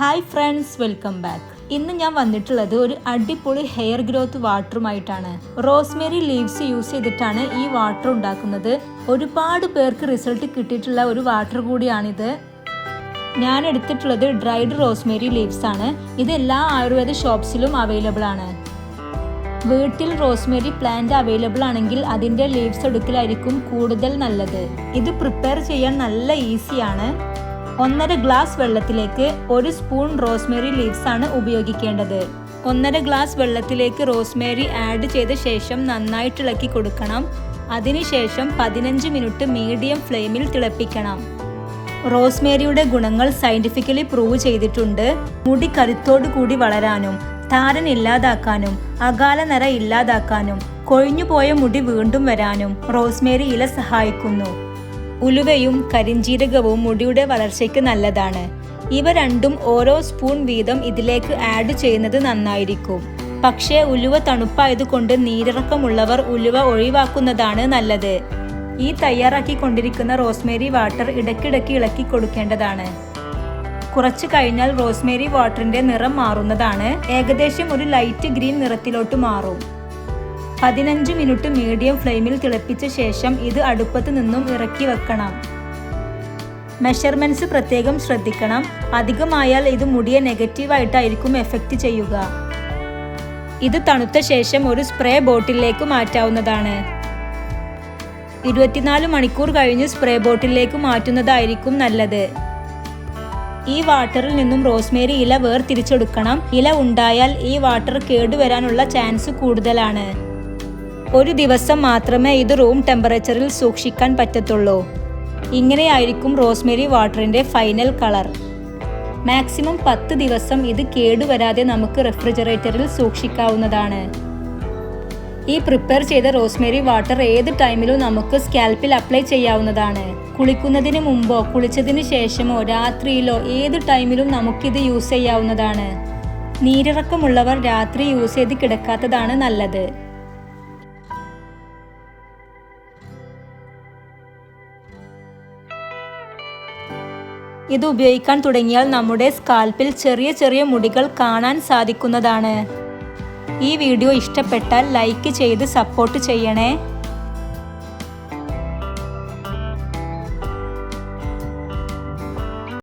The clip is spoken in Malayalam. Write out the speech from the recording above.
ഹായ് ഫ്രണ്ട്സ് വെൽക്കം ബാക്ക് ഇന്ന് ഞാൻ വന്നിട്ടുള്ളത് ഒരു അടിപൊളി ഹെയർ ഗ്രോത്ത് വാട്ടറുമായിട്ടാണ് റോസ്മേരി ലീവ്സ് യൂസ് ചെയ്തിട്ടാണ് ഈ വാട്ടർ ഉണ്ടാക്കുന്നത്. ഒരുപാട് പേർക്ക് റിസൾട്ട് കിട്ടിയിട്ടുള്ള ഒരു വാട്ടർ കൂടിയാണിത്. ഞാൻ എടുത്തിട്ടുള്ളത് ഡ്രൈഡ് റോസ്മേരി ലീവ്സ് ആണ്. ഇത് എല്ലാ ആയുർവേദ ഷോപ്സിലും അവൈലബിൾ ആണ്. വീട്ടിൽ റോസ്മേരി പ്ലാന്റ് അവൈലബിൾ ആണെങ്കിൽ അതിന്റെ ലീവ്സ് എടുക്കലായിരിക്കും കൂടുതൽ നല്ലത്. ഇത് പ്രിപ്പയർ ചെയ്യാൻ നല്ല ഈസിയാണ് ഒന്നര ഗ്ലാസ് വെള്ളത്തിലേക്ക് ഒരു സ്പൂൺ റോസ്മേരി ലീവ്സ് ആണ് ഉപയോഗിക്കേണ്ടത്. ഒന്നര ഗ്ലാസ് വെള്ളത്തിലേക്ക് റോസ്മേരി ആഡ് ചെയ്ത ശേഷം നന്നായിട്ട് ഇളക്കി കൊടുക്കണം. അതിനുശേഷം പതിനഞ്ച് മിനിറ്റ് മീഡിയം ഫ്ലെയിമിൽ തിളപ്പിക്കണം. റോസ്മേരിയുടെ ഗുണങ്ങൾ സയന്റിഫിക്കലി പ്രൂവ് ചെയ്തിട്ടുണ്ട്. മുടി കരുത്തോടു കൂടി വളരാനും താരൻ ഇല്ലാതാക്കാനും അകാല നിറ ഇല്ലാതാക്കാനും കൊഴിഞ്ഞുപോയ മുടി വീണ്ടും വരാനും റോസ്മേരി ഇല സഹായിക്കുന്നു. ഉലുവയും കരിഞ്ജീരകവും മുടിയുടെ വളർച്ചയ്ക്ക് നല്ലതാണ്. ഇവ രണ്ടും ഓരോ സ്പൂൺ വീതം ഇതിലേക്ക് ആഡ് ചെയ്യുന്നത് നന്നായിരിക്കും. പക്ഷേ ഉലുവ തണുപ്പായതുകൊണ്ട് നീരിറക്കമുള്ളവർ ഉലുവ ഒഴിവാക്കുന്നതാണ് നല്ലത്. ഈ തയ്യാറാക്കി കൊണ്ടിരിക്കുന്ന റോസ്മേരി വാട്ടർ ഇടയ്ക്കിടയ്ക്ക് ഇളക്കി കൊടുക്കേണ്ടതാണ്. കുറച്ച് കഴിഞ്ഞാൽ റോസ്മേരി വാട്ടറിന്റെ നിറം മാറുന്നതാണ്. ഏകദേശം ഒരു ലൈറ്റ് ഗ്രീൻ നിറത്തിലോട്ട് മാറും. പതിനഞ്ച് മിനിറ്റ് മീഡിയം ഫ്ലെയിമിൽ തിളപ്പിച്ച ശേഷം ഇത് അടുപ്പത്ത് നിന്നും ഇറക്കി വെക്കണം. മെഷർമെന്റ്സ് പ്രത്യേകം ശ്രദ്ധിക്കണം. അധികമായാൽ ഇത് മുടിയെ നെഗറ്റീവായിട്ടായിരിക്കും എഫക്റ്റ് ചെയ്യുക. ഇത് തണുത്ത ശേഷം ഒരു സ്പ്രേ ബോട്ടിലേക്ക് മാറ്റാവുന്നതാണ്. ഇരുപത്തിനാല് മണിക്കൂർ കഴിഞ്ഞ് സ്പ്രേ ബോട്ടിലേക്ക് മാറ്റുന്നതായിരിക്കും നല്ലത്. ഈ വാട്ടറിൽ നിന്നും റോസ്മേരി ഇല വേർതിരിച്ചെടുക്കണം. ഇല ഉണ്ടായാൽ ഈ വാട്ടർ കേടുവരാനുള്ള ചാൻസ് കൂടുതലാണ്. ഒരു ദിവസം മാത്രമേ ഇത് റൂം ടെമ്പറേച്ചറിൽ സൂക്ഷിക്കാൻ പറ്റത്തുള്ളൂ. ഇങ്ങനെയായിരിക്കും റോസ്മേരി വാട്ടറിന്റെ ഫൈനൽ കളർ. മാക്സിമം പത്ത് ദിവസം ഇത് കേടുവരാതെ നമുക്ക് റെഫ്രിജറേറ്ററിൽ സൂക്ഷിക്കാവുന്നതാണ്. ഈ പ്രിപ്പയർ ചെയ്ത റോസ്മേരി വാട്ടർ ഏത് ടൈമിലും നമുക്ക് സ്കാൽപ്പിൽ അപ്ലൈ ചെയ്യാവുന്നതാണ്. കുളിക്കുന്നതിന് മുമ്പോ കുളിച്ചതിന് ശേഷമോ രാത്രിയിലോ ഏത് ടൈമിലും നമുക്കിത് യൂസ് ചെയ്യാവുന്നതാണ്. നീരിറക്കമുള്ളവർ രാത്രി യൂസ് ചെയ്ത് കിടക്കാത്തതാണ് നല്ലത്. ഇത് ഉപയോഗിക്കാൻ തുടങ്ങിയാൽ നമ്മുടെ സ്കാൽപ്പിൽ ചെറിയ ചെറിയ മുടികൾ കാണാൻ സാധിക്കുന്നതാണ്. ഈ വീഡിയോ ഇഷ്ടപ്പെട്ടാൽ ലൈക്ക് ചെയ്ത് സപ്പോർട്ട് ചെയ്യണേ.